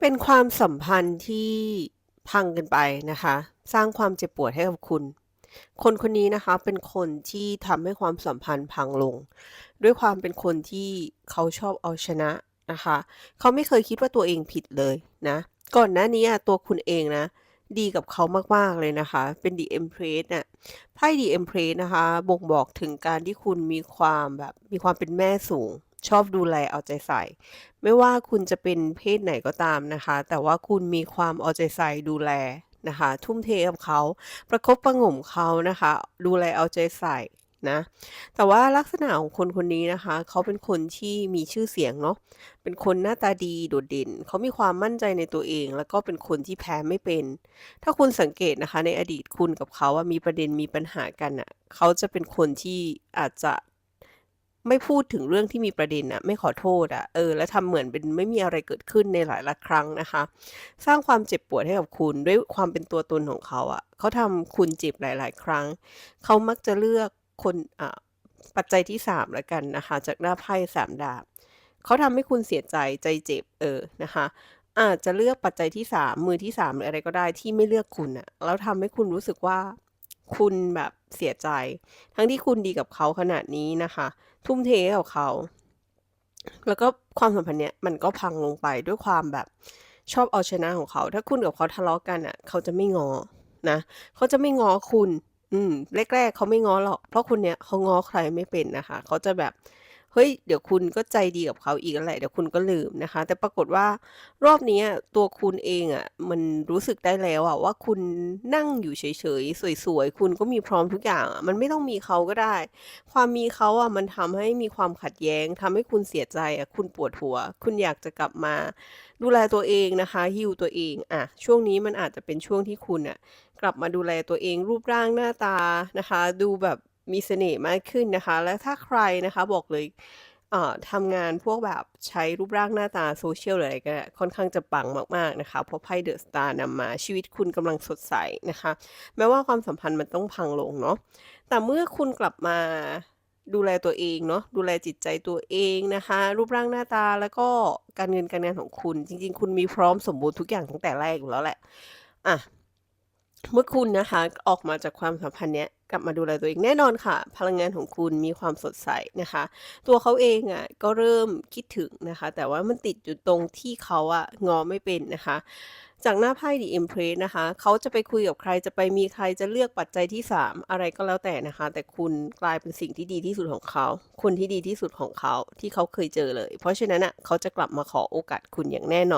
เป็นความสัมพันธ์ที่พังกันไปนะคะ สร้างความเจ็บปวดให้กับคุณ คนคนนี้นะคะเป็นคนที่ทำให้ความสัมพันธ์พังลง ด้วยความเป็นคนที่เขาชอบเอาชนะนะคะ เขาไม่เคยคิดว่าตัวเองผิดเลยนะ ก่อนหน้านี้ตัวคุณเองนะ ดีกับเขามาก ๆ เลยนะคะ เป็น The Empress น่ะไพ่ The Empress นะคะ บ่งบอกถึงการที่คุณมีความแบบมีความเป็นแม่สูง ชอบดูแลเอาใจใส่ ไม่ว่าคุณจะเป็นเพศไหนก็ตามนะคะ แต่ว่าคุณมีความเอาใจใส่ดูแลนะคะ ทุ่มเทกับเขา ประคบประงมเขานะคะ ดูแลเอาใจใส่นะ แต่ว่าลักษณะของคนคนนี้นะคะ เขาเป็นคนที่มีชื่อเสียงเนาะ เป็นคนหน้าตาดีโดดเด่น เขามีความมั่นใจในตัวเอง แล้วก็เป็นคนที่แพ้ไม่เป็น ถ้าคุณสังเกตนะคะ ในอดีตคุณกับเขาอะมีประเด็นมีปัญหากันน่ะ เขาจะเป็นคนที่อาจจะ ไม่พูดถึงเรื่องที่มีประเด็นน่ะไม่ขอโทษอะเออแล้วทำเหมือนเป็นไม่มีอะไรเกิดขึ้นในหลายๆครั้งนะคะ สร้างความเจ็บปวดให้กับคุณด้วยความเป็นตัวตนของเขาอะเขาทำคุณเจ็บหลาย ๆ ครั้ง เขามักจะเลือกคนอ่าปัจจัยที่3แล้วกันนะคะ จากหน้าไพ่3ดาบเขาทำให้คุณเสียใจใจเจ็บเออนะคะอาจจะเลือกปัจจัยที่3มือที่3หรืออะไรก็ได้ที่ไม่เลือกคุณน่ะแล้วทำให้คุณรู้สึกว่าคุณแบบ เสียใจ ทั้งที่คุณดีกับเขาขนาดนี้นะคะ ทุ่มเทกับเขา แล้วก็ความสัมพันธ์เนี้ยมันก็พังลงไปด้วยความแบบชอบเอาชนะของเขา ถ้าคุณกับเขาทะเลาะกันน่ะ เขาจะไม่งอนะเขาจะไม่งอคุณ อืมแรกๆเขาไม่งอหรอก เพราะคุณเนี้ยเขางอใครไม่เป็นนะคะ เขาจะแบบ เฮ้ย เดี๋ยวคุณก็ใจดีกับเขาอีกนั่นแหละเดี๋ยวคุณก็ลืมนะคะ แต่ปรากฏว่ารอบนี้ตัวคุณเองอะมันรู้สึกได้แล้วอะว่าคุณนั่งอยู่เฉยๆ สวยๆ คุณก็มีพร้อมทุกอย่างอะมันไม่ต้องมีเขาก็ได้ ความมีเขาอะมันทำให้มีความขัดแย้งทำให้คุณเสียใจอะคุณปวดหัว คุณอยากจะกลับมา ดูแลตัวเองนะคะ heal ตัวเองอะช่วงนี้มันอาจจะเป็นช่วงที่คุณน่ะกลับมาดูแลตัวเองรูปร่างหน้าตานะคะ ดูแบบ มีเสน่ห์มากขึ้นนะคะ และถ้าใครนะคะบอกเลยอ่าทำงานพวกแบบใช้รูปร่างหน้าตา social หรืออะไรก็ค่อนข้างจะปังมากๆนะคะ เพราะไพ่ The Star นำมาชีวิตคุณกำลังสดใสนะคะ แม้ว่าความสัมพันธ์มันต้องพังลงเนาะแต่เมื่อคุณกลับมาดูแลตัวเองเนาะดูแลจิตใจตัวเองนะคะ รูปร่างหน้าตาแล้วก็การเงินการงานของคุณ จริง ๆ คุณมีพร้อมสมบูรณ์ทุกอย่างตั้งแต่แรกอยู่แล้วแหละอะเมื่อคุณนะคะออกมาจากความสัมพันธ์เนี้ย กลับมาดูแลตัวเองแน่นอนค่ะ พลังงานของคุณมีความสดใสนะคะ ตัวเขาเองอะก็เริ่มคิดถึงนะคะ แต่ว่ามันติดอยู่ตรงที่เขาอะงอไม่เป็นนะคะ จากหน้าไพ่ The Empress นะคะเขาจะไปคุยกับใครจะไปมีใครจะเลือกปัจจัยที่ 3 อะไรก็แล้วแต่นะคะ แต่คุณกลายเป็นสิ่งที่ดีที่สุดของเขา คนที่ดีที่สุดของเขาที่เขาเคยเจอเลย เพราะฉะนั้นน่ะเขาจะกลับมาขอโอกาสคุณอย่างแน่นอน